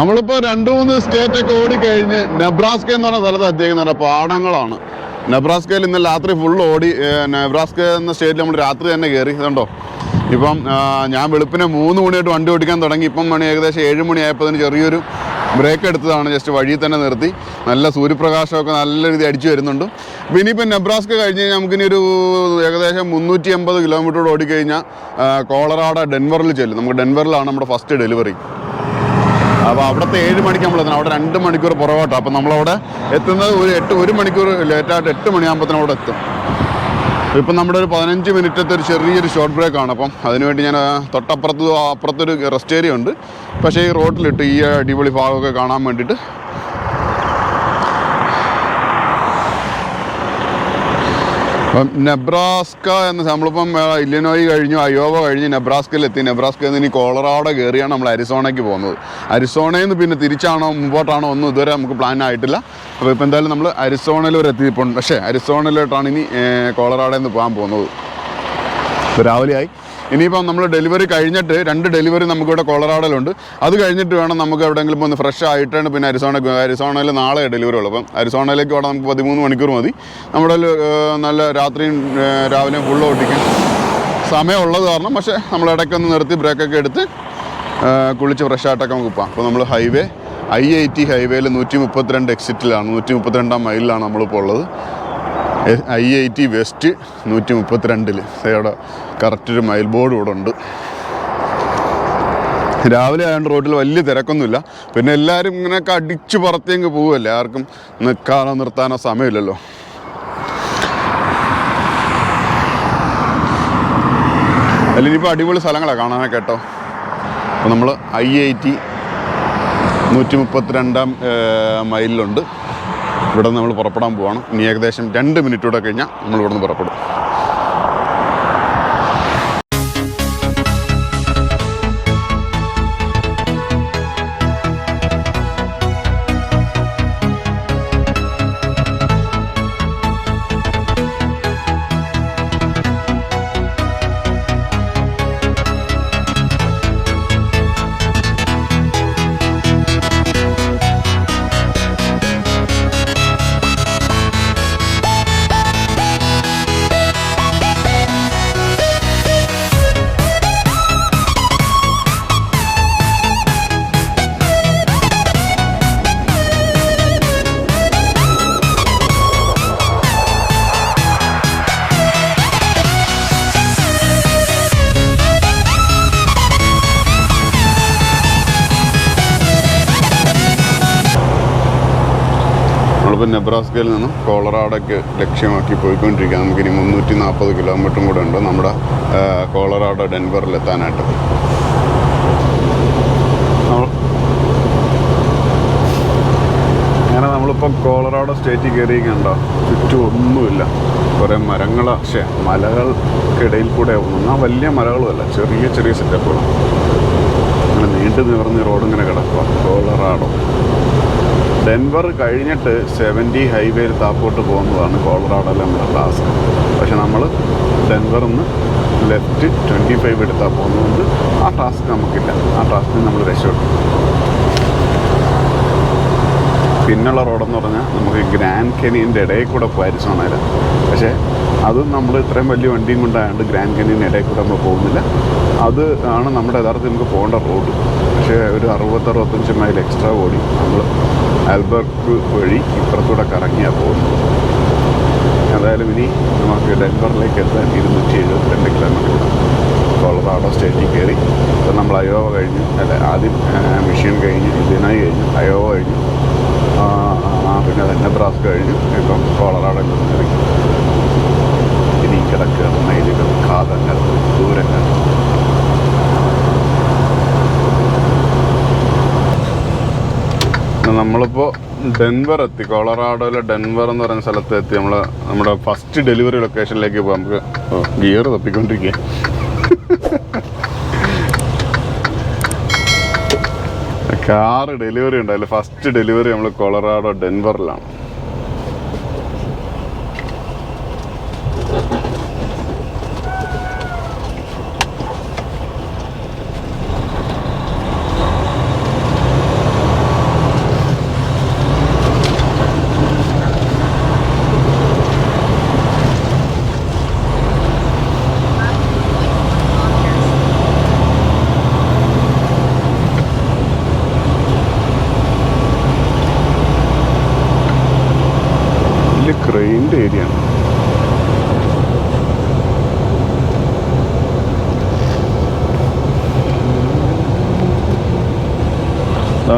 നമ്മളിപ്പോ രണ്ടു മൂന്ന് സ്റ്റേറ്റ് ഒക്കെ ഓടിക്കഴിഞ്ഞ് നെബ്രാസ്ക എന്ന് പറഞ്ഞ സ്ഥലത്ത് എത്തിക്കുന്നത് പാടങ്ങളാണ്. നെബ്രാസ്കയിൽ ഇന്ന് രാത്രി ഫുൾ ഓടി നെബ്രാസ്ക എന്ന സ്റ്റേറ്റിൽ നമ്മൾ രാത്രി തന്നെ കയറി ഇതുണ്ടോ ഇപ്പം ഞാൻ വെളുപ്പിനെ മൂന്ന് മണിയായിട്ട് വണ്ടി ഓടിക്കാൻ തുടങ്ങി. ഇപ്പം മണി ഏകദേശം ഏഴ് മണിയായപ്പോൾ അതിന് ചെറിയൊരു ബ്രേക്ക് എടുത്തതാണ് ജസ്റ്റ് വഴിയിൽ തന്നെ നിർത്തി. നല്ല സൂര്യപ്രകാശമൊക്കെ നല്ല രീതി അടിച്ചു വരുന്നുണ്ട്. അപ്പോൾ ഇനിയിപ്പോൾ നെബ്രാസ്ക കഴിഞ്ഞ് കഴിഞ്ഞാൽ നമുക്കിനി ഒരു ഏകദേശം മുന്നൂറ്റി എൺപത് കിലോമീറ്റർ ഓടിക്കഴിഞ്ഞാൽ കോളറാട ഡെൻവറിൽ ചെല്ലും. നമുക്ക് ഡെൻവറിലാണ് നമ്മുടെ ഫസ്റ്റ് ഡെലിവറി അപ്പോൾ അവിടുത്തെ ഏഴ് മണിക്ക് നമ്മൾ എത്തണം. അവിടെ രണ്ട് മണിക്കൂർ പുറകോട്ടാണ് അപ്പം നമ്മളവിടെ എത്തുന്നത് ഒരു എട്ട് ഒരു മണിക്കൂർ ലേറ്റായിട്ട് എട്ട് മണിയാകുമ്പോഴത്തേനും അവിടെ എത്തും. ഇപ്പം നമ്മുടെ ഒരു പതിനഞ്ച് മിനിറ്റത്തെ ഒരു ചെറിയൊരു ഷോർട്ട് ബ്രേക്ക് ആണ്. അപ്പം അതിനുവേണ്ടി ഞാൻ തൊട്ടപ്പുറത്ത് അപ്പുറത്തൊരു റെസ്റ്റ് ഏരിയ ഉണ്ട്. പക്ഷേ ഈ റോട്ടിലിട്ട് ഈ അടിപൊളി ഭാഗമൊക്കെ കാണാൻ വേണ്ടിയിട്ട് അപ്പം നെബ്രാസ്ക എന്ന നമ്മളിപ്പം ഇല്ലിനോയി കഴിഞ്ഞു അയോവ കഴിഞ്ഞ് നെബ്രാസ്കയിലെത്തി നെബ്രാസ്കയിൽ നിന്ന് ഇനി കോളറാവിടെ കയറിയാണ് നമ്മൾ അരിസോണയ്ക്ക് പോകുന്നത്. അരിസോണയിൽ നിന്ന് പിന്നെ തിരിച്ചാണോ മുമ്പോട്ടാണോ ഒന്നും ഇതുവരെ നമുക്ക് പ്ലാൻ ആയിട്ടില്ല. അപ്പോൾ ഇപ്പോൾ എന്തായാലും നമ്മൾ അരിസോണയിൽ വരെ എത്തിയിട്ടുണ്ട്. പക്ഷേ അരിസോണയിലോട്ടാണ് ഇനി കോളറാടേന്ന് പോകാൻ പോകുന്നത്. ഇപ്പോൾ രാവിലെയായി. ഇനിയിപ്പം നമ്മൾ ഡെലിവറി കഴിഞ്ഞിട്ട് രണ്ട് ഡെലിവറി നമുക്കിവിടെ കൊളറാടലുണ്ട് അത് കഴിഞ്ഞിട്ട് വേണം നമുക്ക് എവിടെയെങ്കിലും ഒന്ന് ഫ്രഷ് ആയിട്ടാണ് പിന്നെ അരിസോണ അരിസോണയിൽ നാളെ ഡെലിവറി ഉള്ളൂ. അപ്പം അരിസോണയിലേക്ക് വേണം നമുക്ക് പതിമൂന്ന് മണിക്കൂർ മതി. നമ്മുടെ നല്ല രാത്രിയും രാവിലെയും ഫുള്ള് ഓട്ടിക്കും സമയമുള്ളത് കാരണം പക്ഷേ നമ്മൾ ഇടയ്ക്കൊന്ന് നിർത്തി ബ്രേക്കൊക്കെ എടുത്ത് കുളിച്ച് ഫ്രഷ് ആയിട്ടൊക്കെ നമുക്ക് പോകാം അപ്പോൾ നമ്മൾ ഹൈവേ ഐ ഐ ടി ഹൈവേയിൽ നൂറ്റി മുപ്പത്തിരണ്ട് എക്സിറ്റിലാണ് നൂറ്റി മുപ്പത്തിരണ്ടാം മൈലിലാണ് നമ്മളിപ്പോൾ ഉള്ളത്. ഐ ഐ ടി വെസ്റ്റ് നൂറ്റി മുപ്പത്തിരണ്ടിൽ അവിടെ കറക്റ്റ് ഒരു മൈൽ ബോർഡ് ഇവിടെ ഉണ്ട്. രാവിലെ ആയതുകൊണ്ട് റോഡിൽ വലിയ തിരക്കൊന്നുമില്ല. പിന്നെ എല്ലാവരും ഇങ്ങനെയൊക്കെ അടിച്ചു പുറത്തേക്ക് പോവുമല്ലേ ആർക്കും നിൽക്കാനോ നിർത്താനോ സമയമില്ലല്ലോ. അതിലിനിപ്പോൾ അടിപൊളി സ്ഥലങ്ങളാണ് കാണാനൊക്കെ കേട്ടോ. അപ്പോൾ നമ്മൾ ഐ ഐ ടി നൂറ്റി മുപ്പത്തിരണ്ടാം മൈലിലുണ്ട്. ഇവിടെ നമ്മൾ പുറപ്പെടാൻ പോവാണ്. ഇനി ഏകദേശം രണ്ട് മിനിറ്റ് കൂടെ കഴിഞ്ഞാൽ നമ്മൾ ഇവിടെ നിന്ന് പുറപ്പെടും. നെബ്രാസ്കയിൽ നിന്നും കോളറാഡോയ്ക്ക് ലക്ഷ്യമാക്കി പോയിക്കൊണ്ടിരിക്കുക നമുക്കിനി മുന്നൂറ്റി നാൽപ്പത് കിലോമീറ്ററും കൂടെ ഉണ്ട് നമ്മുടെ കോളറാഡോ നമ്മൾ- അങ്ങനെ നമ്മളിപ്പോൾ കോളറാഡോ സ്റ്റേറ്റിൽ കയറിയിരിക്കണ്ടോ ചുറ്റും ഒന്നുമില്ല. കുറേ മരങ്ങൾ പക്ഷേ മലകൾക്കിടയിൽ കൂടെ ഒന്നും വലിയ മലകളുമല്ല ചെറിയ ചെറിയ സെറ്റപ്പുകളാണ് അങ്ങനെ നീണ്ടു നിവർന്ന് റോഡ് ഇങ്ങനെ കിടക്കുക കോളറാഡോ. ഡെൻവർ കഴിഞ്ഞിട്ട് സെവന്റി ഹൈവേയിൽ താപ്പോട്ട് പോകുന്നതാണ് കോളറാഡോയിലെ നമ്മുടെ ടാസ്ക്. പക്ഷെ നമ്മൾ ഡെൻവറിൽ നിന്ന് ലെഫ്റ്റ് ട്വന്റി ഫൈവ് എടുത്താൽ പോകുന്നതുകൊണ്ട് ആ ടാസ്ക് നമുക്കില്ല. ആ ടാസ്കിൽ നമ്മൾ രക്ഷപ്പെട്ടു. പിന്നുള്ള റോഡെന്ന് പറഞ്ഞാൽ നമുക്ക് ഗ്രാൻഡ് കെനിയന്റെ ഇടയിൽ കൂടെ പോയിരിച്ചോണേല പക്ഷേ അതും നമ്മൾ ഇത്രയും വലിയ വണ്ടിയും കൊണ്ടായതുകൊണ്ട് ഗ്രാൻഡ് കെനിയന്റെ ഇടയിൽ കൂടെ നമ്മൾ പോകുന്നില്ല. അത് ആണ് നമ്മുടെ യഥാർത്ഥത്തിൽ നമുക്ക് പോകേണ്ട റോഡ്. പക്ഷേ ഒരു അറുപത്തറുപത്തഞ്ച് മൈൽ എക്സ്ട്രാ ഓടി നമ്മൾ ആൽബർട്ട് വഴി ഇപ്പുറത്തൂടെ കറങ്ങിയാണ് പോകുന്നത്. എന്തായാലും ഇനി നമുക്ക് ഡെൻവറിലേക്ക് എത്താൻ ഇരുന്നൂറ്റി എഴുപത്തിരണ്ട് കിലോമീറ്റർ കൊളറാഡോ സ്റ്റേറ്റിൽ കയറി. ഇപ്പം നമ്മൾ അയോവ കഴിഞ്ഞു. അല്ല ആദ്യം മിഷൻ കഴിഞ്ഞ് ഇതിനായി കഴിഞ്ഞു അയോവ കഴിഞ്ഞു. പിന്നെ തന്നെ ബ്രാസ് കഴിഞ്ഞു. ഇപ്പം കോളറാഡോ കയറി ഇനി കിടക്കുക മൈലുകൾ കാതങ്ങൾ ദൂരങ്ങൾ. നമ്മളിപ്പോൾ ഡെൻവർ എത്തി. കൊളറാഡോയിലെ ഡെൻവർ എന്ന് പറയുന്ന സ്ഥലത്ത് എത്തി. നമ്മൾ നമ്മുടെ ഫസ്റ്റ് ഡെലിവറി ലൊക്കേഷനിലേക്ക് പോകാം നമുക്ക് ഗിയർ തപ്പിക്കൊണ്ടിരിക്കുക കാറ് ഡെലിവറി ഉണ്ടായില്ല. ഫസ്റ്റ് ഡെലിവറി നമ്മൾ കൊളറാഡോ ഡെൻവറിലാണ് ക്രെയിന്റെ ഏരിയ ആണ് ആ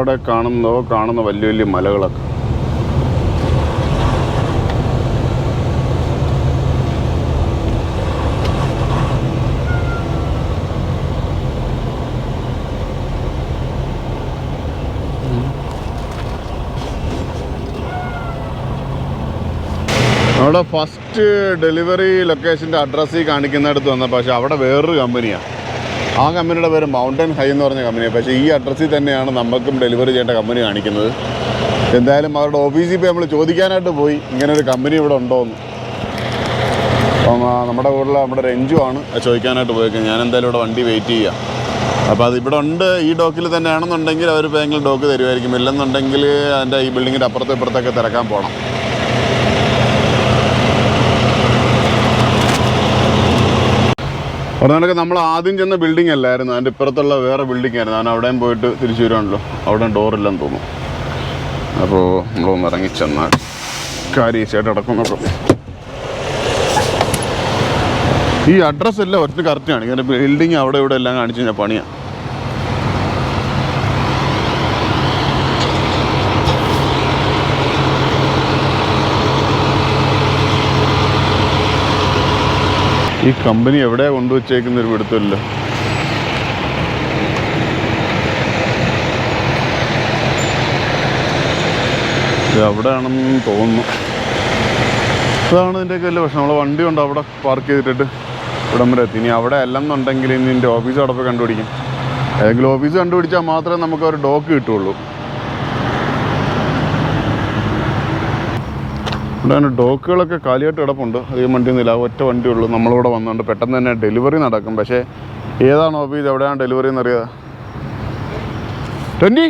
കൊളറാടെ കാണുന്നോ കാണുന്ന വലിയ വലിയ മലകളൊക്കെ? അവിടെ ഫസ്റ്റ് ഡെലിവറി ലൊക്കേഷന്റെ അഡ്രസ്സിൽ കാണിക്കുന്നിടത്ത് വന്നപ്പോൾ പക്ഷേ അവിടെ വേറൊരു കമ്പനിയാണ് ആ കമ്പനിയുടെ പേര് മൗണ്ടൻ ഹൈ എന്ന് പറഞ്ഞ കമ്പനിയാണ്. പക്ഷേ ഈ അഡ്രസ്സിൽ തന്നെയാണ് നമുക്കും ഡെലിവറി ചെയ്യേണ്ട കമ്പനി കാണിക്കുന്നത്. എന്തായാലും അവരുടെ ഓഫീസിൽ പോയി നമ്മൾ ചോദിക്കാനായിട്ട് പോയി. ഇങ്ങനെ ഒരു കമ്പനി ഇവിടെ ഉണ്ടോ എന്ന്. അപ്പം നമ്മുടെ കൂടെ നമ്മുടെ രഞ്ജു ആണ് ചോദിക്കാനായിട്ട് പോയേക്കുന്നത്. ഞാൻ എന്തായാലും ഇവിടെ വണ്ടി വെയിറ്റ് ചെയ്യാം. അപ്പോൾ അത് ഇവിടെ ഉണ്ട്. ഈ ഡോക്കിൽ തന്നെയാണെന്നുണ്ടെങ്കിൽ അവർ ബാങ്കിൽ ഡോക്ക് തരുമായിരിക്കും ഇല്ലെന്നുണ്ടെങ്കിൽ അതിന്റെ ഈ ബിൽഡിങ്ങിന്റെ അപ്പുറത്തും ഇപ്പുറത്തൊക്കെ തിരക്കാൻ പോകണം പറഞ്ഞതൊക്കെ നമ്മൾ ആദ്യം ചെന്ന ബിൽഡിംഗ് അല്ലായിരുന്നു. അതിന്റെ ഇപ്പുറത്തുള്ള വേറെ ബിൽഡിംഗ് ആയിരുന്നു. ഞാൻ അവിടെയും പോയിട്ട് തിരിച്ചു വരുവാണല്ലോ. അവിടെ ഡോറില്ലെന്ന് തോന്നുന്നു. അപ്പോൾ നമ്മളൊന്ന് ഇറങ്ങി ചെന്നാൽ കാര്യം ഈസിയായിട്ട് അടക്കുന്നുള്ളൂ ഈ അഡ്രസ്സ് എല്ലാം ഒറ്റ കറക്റ്റ് ഇങ്ങനെ ബിൽഡിങ് അവിടെ ഇവിടെ എല്ലാം കാണിച്ചു കഴിഞ്ഞാൽ പണിയാണ് ഈ കമ്പനി എവിടെയാ കൊണ്ടുവച്ചേക്കുന്ന ഒരു പിടുത്തമില്ല. ഇത് അവിടെയാണെന്ന് തോന്നുന്നു. ഇതാണ് ഇതിന്റെയൊക്കെ വലിയ പ്രശ്നം. നമ്മൾ വണ്ടി കൊണ്ട് അവിടെ പാർക്ക് ചെയ്തിട്ടിട്ട് ഇവിടം വരെ എത്തി. ഇനി അവിടെ അല്ലെന്നുണ്ടെങ്കിൽ ഇനി എന്റെ ഓഫീസ് അവിടെ പോയി കണ്ടുപിടിക്കും. ഏതെങ്കിലും ഓഫീസ് കണ്ടുപിടിച്ചാൽ മാത്രമേ നമുക്ക് ഒരു ഡോക്ക് കിട്ടുള്ളൂ ഇവിടെ ഡോക്കുകളൊക്കെ കാലിയായിട്ട് കിടപ്പുണ്ട്. അധികം വണ്ടിയൊന്നുമില്ല ഒറ്റ വണ്ടിയുള്ളൂ നമ്മളിവിടെ വന്നുകൊണ്ട് പെട്ടെന്ന് തന്നെ ഡെലിവറി നടക്കും. പക്ഷേ ഏതാണ് ഓഫീസ്? എവിടെയാണ് ഡെലിവറി എന്നറിയാതെ. ട്വന്റി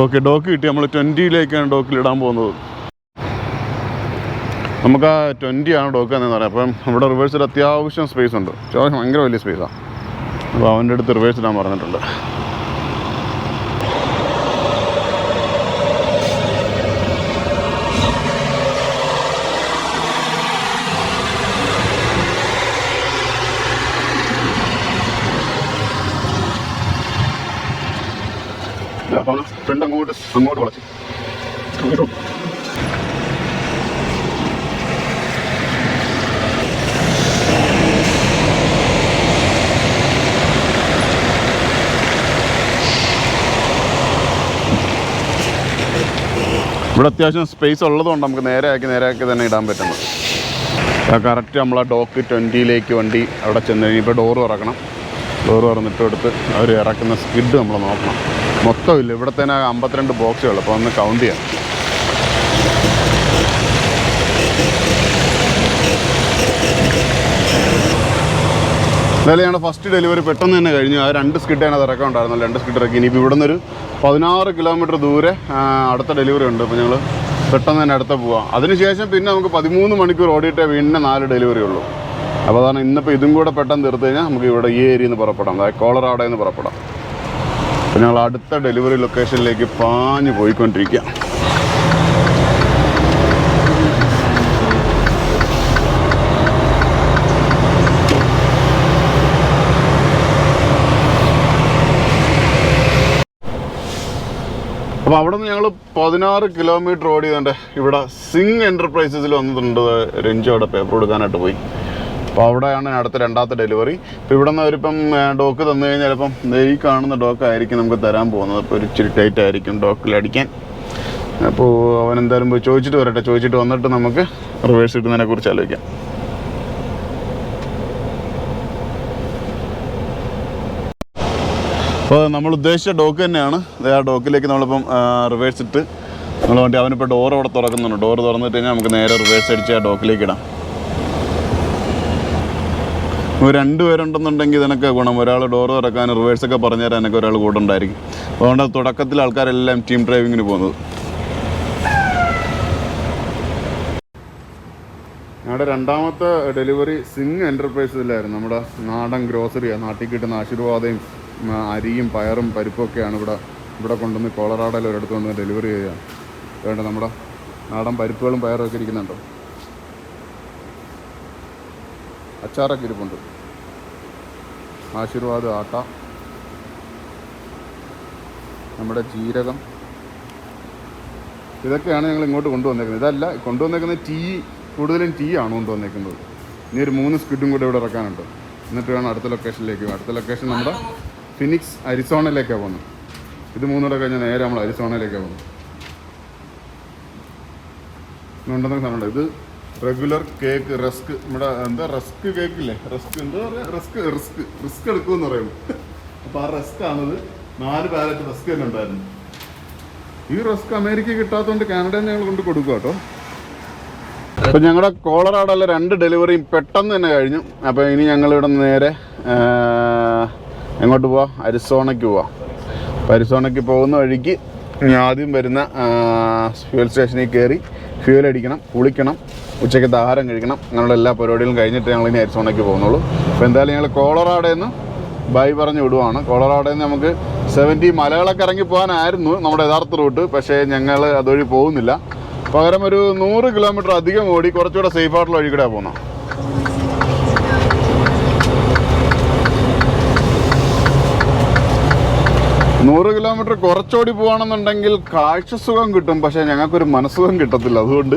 ഓക്കെ ഡോക്ക് കിട്ടി. നമ്മൾ ട്വന്റിയിലേക്കാണ് ഡോക്കിൽ ഇടാൻ പോകുന്നത്. നമുക്ക് ആ ട്വന്റി ആണ് ഡോക്ക് എന്ന് പറയാം. അപ്പം ഇവിടെ റിവേഴ്സിൽ അത്യാവശ്യം സ്പേസ് ഉണ്ട്. അത്യാവശ്യം ഭയങ്കര വലിയ സ്പേസാണ് അപ്പോൾ അവന്റെ അടുത്ത് റിവേഴ്സ് ഇടാൻ പറഞ്ഞിട്ടുണ്ട് അപ്പം ഫ്രണ്ട് അങ്ങോട്ട് അങ്ങോട്ട് വളച്ച്. ഇവിടെ അത്യാവശ്യം സ്പേസ് ഉള്ളതുകൊണ്ട് നമുക്ക് നേരെ ആക്കി നേരെ ആക്കി തന്നെ ഇടാൻ പറ്റുന്നത്. കറക്റ്റ് നമ്മൾ ആ ഡോക്ക് ട്വന്റിയിലേക്ക് വണ്ടി അവിടെ ചെന്ന് കഴിഞ്ഞപ്പോൾ ഡോറ് തുറക്കണം. ഡോറ് തുറന്നിട്ട് എടുത്ത് അവർ ഇറക്കുന്ന സ്കിഡ് നമ്മൾ നോക്കണം. മൊത്തമില്ല. ഇവിടെ തന്നെ അമ്പത്തിരണ്ട് ബോക്സുകൾ അപ്പോൾ ഒന്ന് കൗണ്ട് ചെയ്യാം. എന്തായാലും ഞങ്ങളുടെ ഫസ്റ്റ് ഡെലിവറി പെട്ടെന്ന് തന്നെ കഴിഞ്ഞു. ആ രണ്ട് സ്കിഡാണ് ഇറക്കം ഉണ്ടായിരുന്നത് രണ്ട് സ്കിഡ് ഇറക്കി. ഇനിയിപ്പോൾ ഇവിടെ നിന്നൊരു പതിനാറ് കിലോമീറ്റർ ദൂരെ അടുത്ത ഡെലിവറി ഉണ്ട്. അപ്പോൾ ഞങ്ങൾ പെട്ടെന്ന് തന്നെ അടുത്ത പോവാം. അതിനുശേഷം പിന്നെ നമുക്ക് പതിമൂന്ന് മണിക്കൂർ ഓടിയിട്ടേ പിന്നെ നാല് ഡെലിവറി ഉള്ളൂ. അപ്പോൾ അതാണ് ഇന്നിപ്പോൾ ഇതും കൂടെ പെട്ടെന്ന് തീർത്ത് കഴിഞ്ഞാൽ നമുക്ക് ഇവിടെ ഈ ഏരിയയിൽ നിന്ന് പുറപ്പെടാം. അതായത് കോളറാടയിൽ നിന്ന് പുറപ്പെടാം. ഞങ്ങൾ അടുത്ത ഡെലിവറി ലൊക്കേഷനിലേക്ക് പാഞ്ഞു പോയിക്കൊണ്ടിരിക്കുക അപ്പോൾ അവിടെ നിന്ന് ഞങ്ങൾ പതിനാറ് കിലോമീറ്റർ ഓടിയതുകൊണ്ട് ഇവിടെ സിംഗ് എന്റർപ്രൈസസിൽ വന്നിട്ടുണ്ട്. രഞ്ജു അവിടെ പേപ്പർ കൊടുക്കാനായിട്ട് പോയി. അപ്പോൾ അവിടെയാണ് അടുത്ത രണ്ടാമത്തെ ഡെലിവറി. ഇപ്പോൾ ഇവിടെ നിന്ന് അവരിപ്പം ഡോക്ക് തന്നു കഴിഞ്ഞാൽ ദേ ഈ കാണുന്ന ഡോക്ക് ആയിരിക്കും നമുക്ക് തരാൻ പോകുന്നത്. അപ്പോൾ ഒരു ഇച്ചിരി ടൈറ്റ് ആയിരിക്കും ഡോക്കിൽ അടിക്കാൻ. അപ്പോൾ അവൻ എന്തായാലും പോയി ചോദിച്ചിട്ട് വരട്ടെ. ചോദിച്ചിട്ട് വന്നിട്ട് നമുക്ക് റിവേഴ്സ് ഇടുന്നതിനെ കുറിച്ച് ആലോചിക്കാം. അപ്പോൾ നമ്മൾ ഉദ്ദേശിച്ച ഡോക്ക് തന്നെയാണ്. ആ ഡോക്കിലേക്ക് നമ്മളിപ്പം റിവേഴ്സ് ഇട്ട്. നമ്മൾ വണ്ടി അവനിപ്പോൾ ഡോർ അവിടെ തുറക്കുന്നുണ്ട്. ഡോർ തുറന്നിട്ട് കഴിഞ്ഞാൽ നമുക്ക് നേരെ റിവേഴ്സ് അടിച്ച് ആ ഡോക്കിലേക്ക് ഇടാം. ഇപ്പോൾ രണ്ട് പേരുണ്ടെന്നുണ്ടെങ്കിൽ ഇതിനൊക്കെ ഗുണം. ഒരാൾ ഡോർ തുറക്കാൻ റിവേഴ്സൊക്കെ പറഞ്ഞു തരാനൊക്കെ ഒരാൾ കൂടെ ഉണ്ടായിരിക്കും. അതുകൊണ്ട് തുടക്കത്തിൽ ആൾക്കാരെല്ലാം ടീം ഡ്രൈവിങ്ങിന് പോകുന്നത്. ഞങ്ങളുടെ രണ്ടാമത്തെ ഡെലിവറി സിംഗ് എന്റർപ്രൈസിലായിരുന്നു നമ്മുടെ നാടൻ ഗ്രോസറിയാണ് നാട്ടിൽ കിട്ടുന്ന ആശീർവാദയും അരിയും പയറും പരിപ്പൊക്കെയാണ് ഇവിടെ ഇവിടെ കൊണ്ടുവന്ന് കോളറാടയിൽ ഒരിടത്ത് കൊണ്ടുവന്ന് ഡെലിവറി ചെയ്യുക. വേണ്ട നമ്മുടെ നാടൻ പരിപ്പുകളും പയറും ഒക്കെ ഇരിക്കുന്നുണ്ടോ. അച്ചാറൊക്കെ ഇരിപ്പുണ്ട്. ആശീർവാദ് ആട്ട നമ്മുടെ ജീരകം. ഇതൊക്കെയാണ് ഞങ്ങൾ ഇങ്ങോട്ട് കൊണ്ടുവന്നേക്കുന്നത്. ഇതല്ല കൊണ്ടുവന്നേക്കുന്നത് ടീ കൂടുതലും ടീ ആണ് കൊണ്ടുവന്നേക്കുന്നത്. ഇനി ഒരു മൂന്ന് സ്കിഡും കൂടെ ഇവിടെ ഇറക്കാനുണ്ട്. എന്നിട്ട് വേണം അടുത്ത ലൊക്കേഷനിലേക്ക് അടുത്ത ലൊക്കേഷൻ നമ്മുടെ ഫിനിക്സ് അരിസോണയിലേക്കാണ് പോകുന്നത്. ഇത് മൂന്നൂടെ കഴിഞ്ഞാൽ നേരെ നമ്മൾ അരിസോണയിലേക്കാണ് പോകുന്നത്. ഉണ്ടെന്ന സാധനമുണ്ട് ഇത് റെഗുലർ കേക്ക് റസ്ക് നമ്മുടെ എന്താ റസ്ക് കേക്ക് ഇല്ലേ? റസ്ക് എന്താ പറയുക റസ്ക് റിസ്ക് റിസ്ക് എടുക്കുമെന്ന് പറയുമ്പോൾ അപ്പോൾ ആ റസ്ക് ആണത്. നാല് പാലറ്റ് റസ്ക് തന്നെ ഉണ്ടായിരുന്നു. ഈ റസ്ക് അമേരിക്ക കിട്ടാത്തതുകൊണ്ട് കാനഡയിൽ ഞങ്ങൾ കൊണ്ട് കൊടുക്കുക കേട്ടോ. അപ്പം ഞങ്ങളുടെ കോളറാടുള്ള രണ്ട് ഡെലിവറിയും പെട്ടെന്ന് തന്നെ കഴിഞ്ഞു. അപ്പോൾ ഇനി ഞങ്ങൾ നിന്ന് നേരെ എങ്ങോട്ട് പോവാം? അരിസോണയ്ക്ക് പോവാം. അരിസോണയ്ക്ക് പോകുന്ന വഴിക്ക് ആദ്യം വരുന്ന ഫ്യൂൽ സ്റ്റേഷനിൽ കയറി ഫ്യൂൽ അടിക്കണം കുളിക്കണം. ഉച്ചയ്ക്കത്തെ ആഹാരം കഴിക്കണം. അങ്ങനെയുള്ള എല്ലാ പരിപാടികളും കഴിഞ്ഞിട്ട് ഞങ്ങൾ ഇനി അരിസോണയ്ക്ക് പോകുന്നുള്ളൂ. അപ്പോൾ എന്തായാലും ഞങ്ങൾ കോളറാടയിൽ നിന്ന് ബൈ പറഞ്ഞ് വിടുവാണ്. കോളറാടയിൽ നിന്ന് നമുക്ക് സെവന്റി മലകളൊക്കെ ഇറങ്ങി പോകാനായിരുന്നു നമ്മുടെ യഥാർത്ഥ റൂട്ട്. പക്ഷേ ഞങ്ങൾ അതുവഴി പോകുന്നില്ല. പകരം ഒരു നൂറ് കിലോമീറ്റർ അധികം ഓടി കുറച്ചുകൂടെ സേഫ് ആയിട്ടുള്ള വഴി കൂടെ പോകുന്നത് നൂറ് കിലോമീറ്റർ കുറച്ചോടി പോകണമെന്നുണ്ടെങ്കിൽ കാഴ്ച സുഖം കിട്ടും. പക്ഷേ ഞങ്ങൾക്കൊരു മനസ്സുഖം കിട്ടത്തില്ല. അതുകൊണ്ട്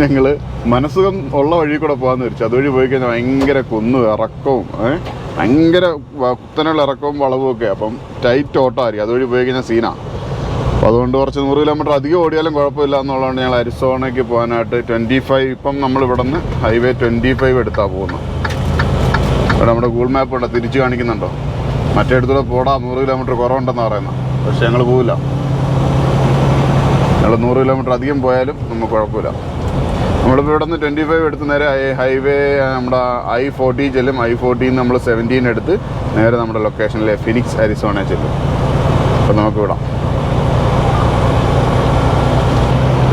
ഞങ്ങൾ മനസ്സുഖം ഉള്ള വഴി കൂടെ പോകാമെന്ന് വെച്ചു അതുവഴി പോയി കഴിഞ്ഞാൽ ഭയങ്കര കുന്നും ഇറക്കവും? ഭയങ്കര കുത്തനുള്ള ഇറക്കവും വളവും ഒക്കെ. അപ്പം ടൈറ്റ് ഓട്ടമായിരിക്കും. അതുവഴി പോയി കഴിഞ്ഞാൽ സീനാണ് അപ്പോൾ അതുകൊണ്ട് കുറച്ച് നൂറ് കിലോമീറ്റർ അധികം ഓടിയാലും കുഴപ്പമില്ല എന്നുള്ളതാണ് ഞങ്ങൾ അരിസോണയ്ക്ക് പോകാനായിട്ട് ട്വന്റി ഫൈവ് ഇപ്പം നമ്മൾ ഇവിടെ നിന്ന് ഹൈവേ ട്വന്റി ഫൈവ് എടുത്താൽ പോകുന്നത് ഇവിടെ നമ്മുടെ ഗൂഗിൾ മാപ്പ് ഉണ്ട്. തിരിച്ച് കാണിക്കുന്നുണ്ടോ? മറ്റേ അടുത്തൂടെ പോടാ നൂറ് കിലോമീറ്റർ കുറവുണ്ടെന്ന് പറയുന്നത് പക്ഷെ ഞങ്ങൾ പോവില്ല. ഞങ്ങൾ നൂറ് കിലോമീറ്റർ അധികം പോയാലും നമുക്ക് കുഴപ്പമില്ല. നമ്മളിപ്പോൾ ഇവിടെ നിന്ന് ട്വന്റി ഫൈവ് എടുത്ത് നേരെ ഹൈവേ നമ്മുടെ ഐ ഫോർട്ടി ചെല്ലും. ഐ ഫോർട്ടിന്ന് നമ്മൾ സെവന്റീൻ എടുത്ത് നേരെ നമ്മുടെ ലൊക്കേഷനിലെ ഫിനിക്സ് അരിസോണ ചെല്ലും. അപ്പം നമുക്ക് വിടാം.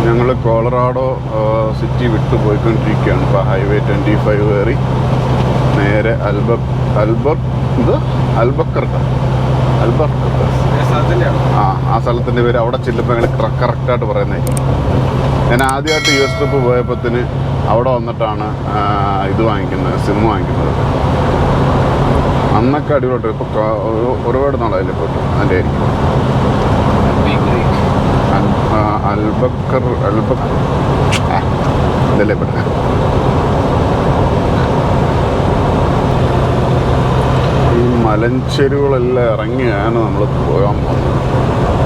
ഞങ്ങൾ കോളറാഡോ സിറ്റി വിട്ടു പോയിക്കൊണ്ടിരിക്കുകയാണ്. ഇപ്പോൾ ഹൈവേ ട്വന്റി ഫൈവ് കയറി നേരെ അൽബർ അൽബർ ഇത് അൽബക്കർട്ട അൽബർക്കർക്ക. ആ ആ സ്ഥലത്തിന്റെ പേര് അവിടെ ചെല്ലുമ്പോൾ ഞങ്ങൾ കറക്റ്റായിട്ട് പറയുന്നത് ഞാൻ ആദ്യമായിട്ട് യു എസ് ട്രിപ്പ് പോയപ്പോഴത്തിന് അവിടെ വന്നിട്ടാണ് ഇത് വാങ്ങിക്കുന്നത് സിം വാങ്ങിക്കുന്നത്. അന്നൊക്കെ അടിപൊളി ഇപ്പോൾ ഒരുപാട് നാളായില്ലേ പോയിട്ട് അതിന്റെ അൽബക്കർ അൽബക് ആ, ഇതല്ലേ ഇവിടെ ഈ മലഞ്ചെരുവുകളെല്ലാം ഇറങ്ങിയാണ് നമ്മൾ പോകാൻ പോകുന്നത്.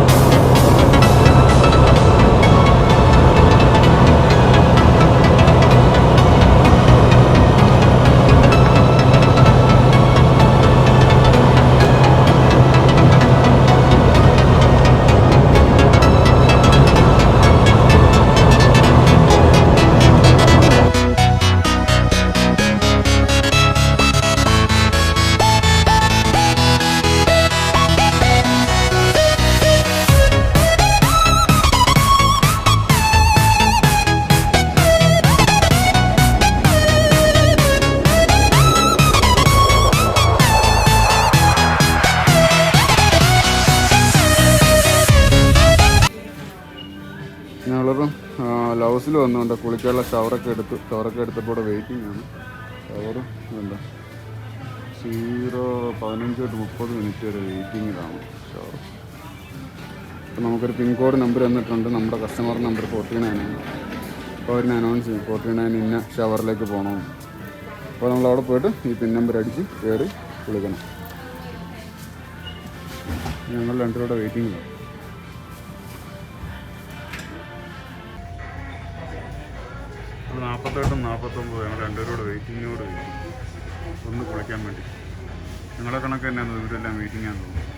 ലൗസിൽ വന്നുകൊണ്ട് കുളിക്കാനുള്ള ഷവറൊക്കെ എടുത്ത്. ഷവറൊക്കെ എടുത്തപ്പോൾ ഇവിടെ വെയിറ്റിംഗ് ആണ്. ഷവർ എന്താ സീറോ പതിനഞ്ച് തൊട്ട് മുപ്പത് മിനിറ്റ് വരെ വെയിറ്റിങ്ങിലാണ് ഷവർ അപ്പോൾ നമുക്കൊരു പിൻകോഡ് നമ്പർ തന്നിട്ടുണ്ട്. നമ്മുടെ കസ്റ്റമർ നമ്പർ ഫോർട്ടി നയൻ ആണ്. അപ്പോൾ അവരിനെ അനൗൺസ് ചെയ്യും. ഫോർട്ടി നയൻ ഇന്ന ഷവറിലേക്ക് പോകണം അപ്പോൾ നമ്മൾ അവിടെ പോയിട്ട് ഈ പിൻ നമ്പർ അടിച്ച് കയറി വിളിക്കണം ഞങ്ങൾ രണ്ടുപേരുടെ വെയിറ്റിങ്ങിലാണ് നാൽപ്പത്തെട്ടും നാൽപ്പത്തൊമ്പത് ഞങ്ങൾ രണ്ടുപേരോട് വെയിറ്റിങ്ങിനോട് വെയിറ്റിംഗ് ഒന്ന് കുളിക്കാൻ വേണ്ടി. നിങ്ങളെ കണക്ക് തന്നെയാണ് ഇവരെല്ലാം വെയിറ്റിംഗ് ആണെന്ന് തോന്നുന്നു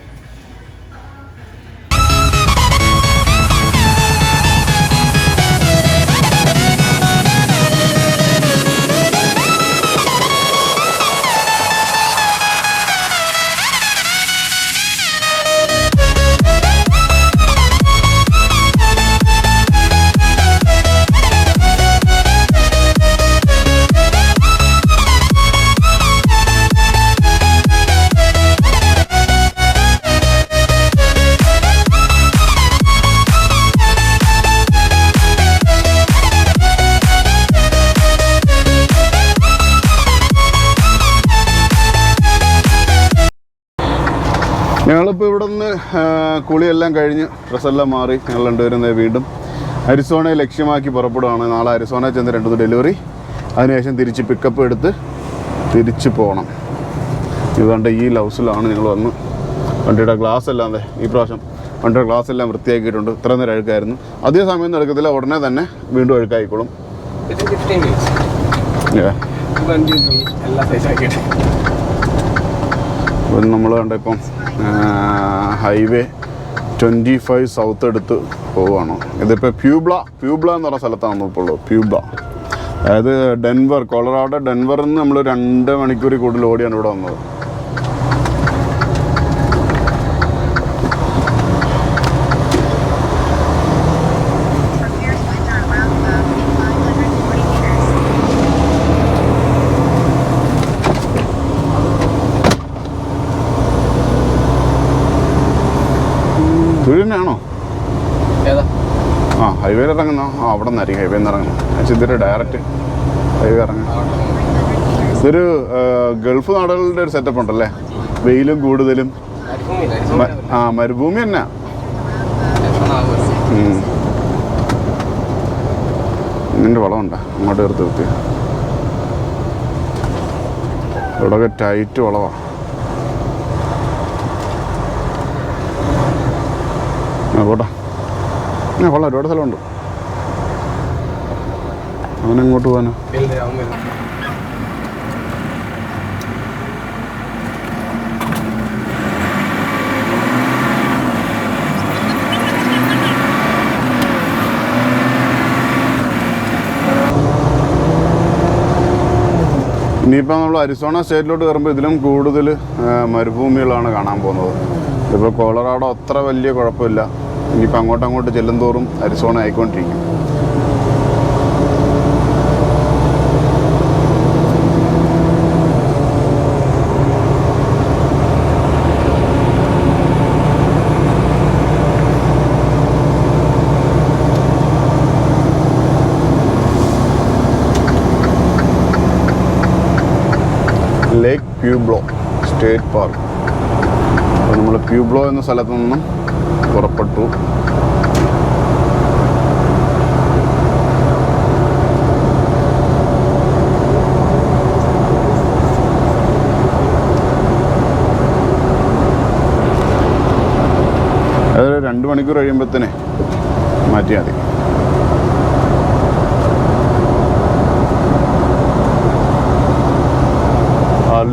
ഞങ്ങളിപ്പോൾ ഇവിടെ നിന്ന് കുളിയെല്ലാം കഴിഞ്ഞ് ഡ്രസ്സെല്ലാം മാറി ഞങ്ങൾ രണ്ടുപേരും വീണ്ടും. അരിസോണയെ ലക്ഷ്യമാക്കി പുറപ്പെടുകയാണ് നാളെ അരിസോണയിൽ ചെന്ന് രണ്ടു ഡെലിവറി അതിനുശേഷം തിരിച്ച് പിക്കപ്പ് എടുത്ത് തിരിച്ച് പോകണം ഇതുകൊണ്ട് ഈ ലൗസിലാണ് ഞങ്ങൾ വന്ന്. വണ്ടിയുടെ ഗ്ലാസ് എല്ലാം ദേ ഈ പ്രാവശ്യം വണ്ടിയുടെ ഗ്ലാസ് എല്ലാം വൃത്തിയാക്കിയിട്ടുണ്ട്. ഇത്ര നേരം അഴുക്കായിരുന്നു. അധിക സമയം എടുക്കത്തില്ല. ഉടനെ തന്നെ വീണ്ടും അഴുക്കായിക്കോളും. ഇപ്പം നമ്മൾ കണ്ട ഇപ്പം ഹൈവേ ട്വന്റി ഫൈവ് സൗത്ത് എടുത്ത് പോവുകയാണ് ഇതിപ്പോൾ പ്യൂബ്ല പ്യൂബ്ല എന്ന് പറഞ്ഞ സ്ഥലത്താണ് ഇപ്പോൾ ഉള്ളത് പ്യൂബ്ല. അതായത് ഡെൻവർ കൊളറാഡോ ഡെൻവറിൽ നിന്ന് നമ്മൾ രണ്ട് മണിക്കൂർ കൂടുതൽ ഓടിയാണ് ഇവിടെ വന്നത്. അവിടെ നിന്നായിരിക്കും ഹൈവേ നിന്ന് ഇറങ്ങുന്നത് പക്ഷേ ഇതൊരു ഡയറക്റ്റ് ഹൈവേ ഇറങ്ങുക ഇതൊരു ഗൾഫ് നാടുകളുടെ ഒരു സെറ്റപ്പ് ഉണ്ടല്ലേ? വെയിലും കൂടുതലും. ആ മരുഭൂമി തന്നെ. നിന്റെ വളമുണ്ടോ അങ്ങോട്ട് ചേർത്ത് നിർത്തി ഇവിടെയൊക്കെ ടൈറ്റ് വളവാ. ആ പോട്ടെ. ഞാൻ കൊള്ളാം. ഒരുപാട് സ്ഥലമുണ്ട്. അവനെങ്ങോട്ട് പോകാനോ ഇനിയിപ്പോൾ നമ്മൾ അരിസോണ സ്റ്റേറ്റിലോട്ട് കയറുമ്പോൾ ഇതിലും കൂടുതൽ മരുഭൂമികളാണ് കാണാൻ പോകുന്നത്. ഇപ്പോൾ കൊളറാഡോ അത്ര വലിയ കുഴപ്പമില്ല. ഇനിയിപ്പോൾ അങ്ങോട്ടങ്ങോട്ട് അങ്ങോട്ട് ചെല്ലും തോറും Arizona ആയിക്കൊണ്ടിരിക്കും. Lake Pueblo state park. അപ്പോൾ നമ്മൾ പ്യൂബ്ലോ എന്ന സ്ഥലത്ത് നിന്നും പുറപ്പെട്ടു. അതൊരു രണ്ട് മണിക്കൂർ കഴിയുമ്പോഴത്തേനെ മാറ്റിയാൽ മതി.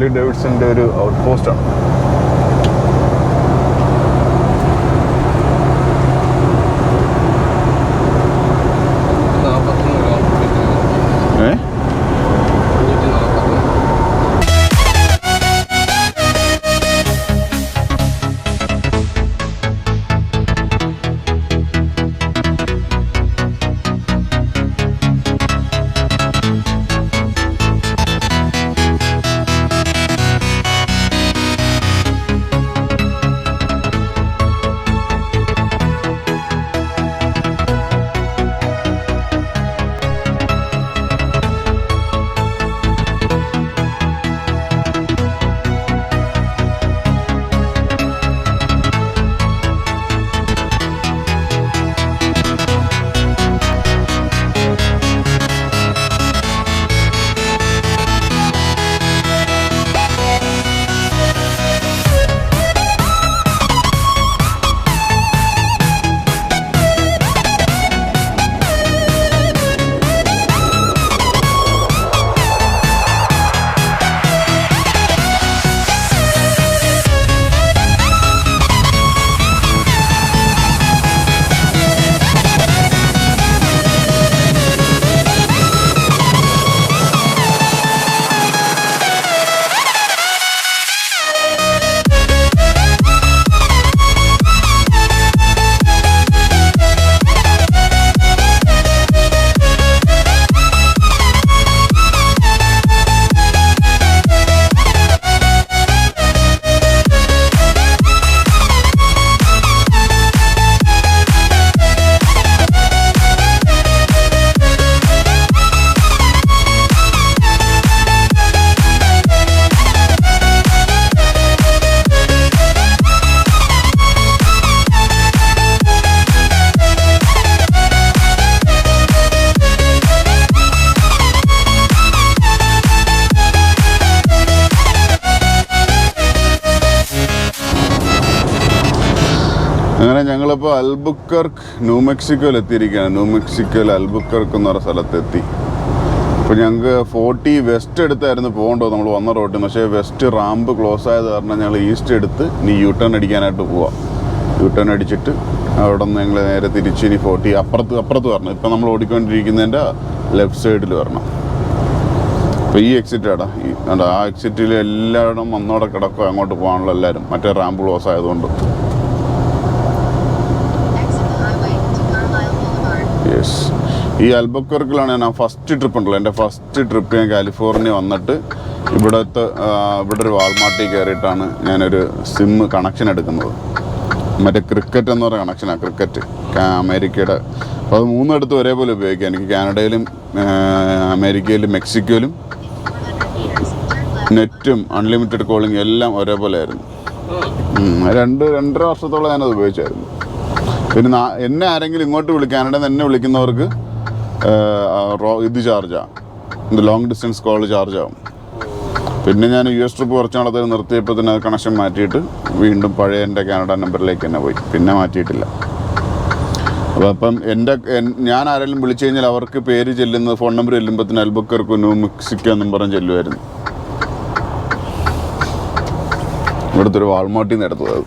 ഡേവിഡ്സിന്റെ ഒരു ഔട്ട് പോസ്റ്റാണ് ഞങ്ങളിപ്പോൾ അൽബുക്കർക്ക് ന്യൂ മെക്സിക്കോയിൽ എത്തിയിരിക്കുകയാണ്. ന്യൂ മെക്സിക്കോയിൽ അൽബുക്കർക്ക് എന്ന് പറഞ്ഞ സ്ഥലത്തെത്തി അപ്പോൾ ഞങ്ങൾക്ക് ഫോർട്ടി വെസ്റ്റ് എടുത്തായിരുന്നു പോകേണ്ടത് നമ്മൾ വന്ന റോട്ടിൽ നിന്ന് പക്ഷേ വെസ്റ്റ് റാമ്പ് ക്ലോസ് ആയത് കാരണം ഞങ്ങൾ ഈസ്റ്റ് എടുത്ത് ഇനി യു ടേൺ അടിക്കാനായിട്ട് പോവാം. യു ടേൺ അടിച്ചിട്ട് അവിടെ നിന്ന് ഞങ്ങൾ നേരെ തിരിച്ച് ഇനി ഫോർട്ടി അപ്പുറത്ത് അപ്പുറത്ത് വരണം. ഇപ്പം നമ്മൾ ഓടിക്കൊണ്ടിരിക്കുന്നതിന്റെ ലെഫ്റ്റ് സൈഡിൽ വരണം. അപ്പോൾ ഈ എക്സിറ്റ് ആടാ. ഈ ആ എക്സിറ്റിൽ എല്ലാവരും വന്നോടെ കിടക്കുക അങ്ങോട്ട് പോകാനുള്ള എല്ലാവരും മറ്റേ റാമ്പ് ക്ലോസ് ആയതുകൊണ്ട്. യെസ് ഈ അൽബക്കർക്കിലാണ് ഞാൻ ഫസ്റ്റ് ട്രിപ്പ് ഉണ്ടല്ലോ എന്റെ ഫസ്റ്റ് ട്രിപ്പ് ഞാൻ കാലിഫോർണിയ വന്നിട്ട് ഇവിടുത്തെ ആ, ഇവിടെ ഒരു വാൾമാർട്ടിൽ കയറിയിട്ടാണ് ഞാനൊരു സിം കണക്ഷൻ എടുക്കുന്നത്. മറ്റേ ക്രിക്കറ്റ് എന്ന് പറയുന്ന കണക്ഷനാണ് ക്രിക്കറ്റ് അമേരിക്കയുടെ. അപ്പോൾ അത് മൂന്നിടത്തും ഒരേപോലെ ഉപയോഗിക്കാം എനിക്ക് കാനഡയിലും അമേരിക്കയിലും മെക്സിക്കോയിലും 400 meters, turn left. നെറ്റും അൺലിമിറ്റഡ് കോളിംഗ് എല്ലാം ഒരേപോലെ ആയിരുന്നു രണ്ട് രണ്ടര വർഷത്തോളം ഞാനത് ഉപയോഗിച്ചായിരുന്നു. പിന്നെ എന്നെ ആരെങ്കിലും ഇങ്ങോട്ട് വിളിക്കും എന്നെ വിളിക്കുന്നവർക്ക് ഇത് ചാർജാണ് ലോങ് ഡിസ്റ്റൻസ് കോൾ ചാർജാവും. പിന്നെ ഞാൻ യു എസ് ട്രിപ്പ് കുറച്ച് നാളത്തെ നിർത്തിയപ്പോൾ തന്നെ കണക്ഷൻ മാറ്റിയിട്ട് വീണ്ടും പഴയ എന്റെ കാനഡ നമ്പറിലേക്ക് തന്നെ പോയി. പിന്നെ മാറ്റിയിട്ടില്ല. അപ്പോൾ അപ്പം എന്റെ ഞാൻ ആരെങ്കിലും വിളിച്ചു കഴിഞ്ഞാൽ അവർക്ക് പേര് ചെല്ലുന്നത് ഫോൺ നമ്പർ ചെല്ലുമ്പോൾ തന്നെ ന്യൂ മെക്സിക്കോ എന്നും പറഞ്ഞ് ചെല്ലുമായിരുന്നു ഇവിടുത്തെ ഒരു വാൾമാർട്ടിൽ നിന്ന് എടുത്തത്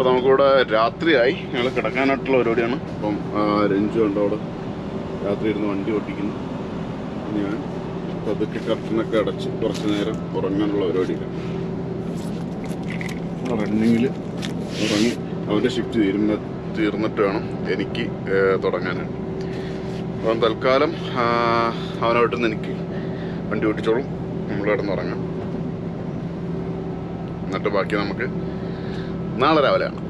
അപ്പോൾ നമുക്കിവിടെ രാത്രിയായി. ഞങ്ങൾ കിടക്കാനായിട്ടുള്ള പരിപാടിയാണ്. അപ്പം രഞ്ജു ഉണ്ട് അവിടെ രാത്രി ഇരുന്ന് വണ്ടി ഓട്ടിക്കുന്നു. ഞാൻ പതുക്കെ കർട്ടനൊക്കെ അടച്ച് കുറച്ച് നേരം ഉറങ്ങാനുള്ള പരിപാടിയിലാണ് റണ്ണിങ്ങിൽ ഉറങ്ങി അവന്റെ ഷിഫ്റ്റ് തീരുന്ന തീർന്നിട്ട് വേണം എനിക്ക് തുടങ്ങാനാണ് അപ്പം തൽക്കാലം അവനോട്ട് എനിക്ക് വണ്ടി ഓടിച്ചോളും നമ്മൾ കിടന്നുറങ്ങാം എന്നിട്ട് ബാക്കി നമുക്ക് നാളെ രാവിലെ കാണാം.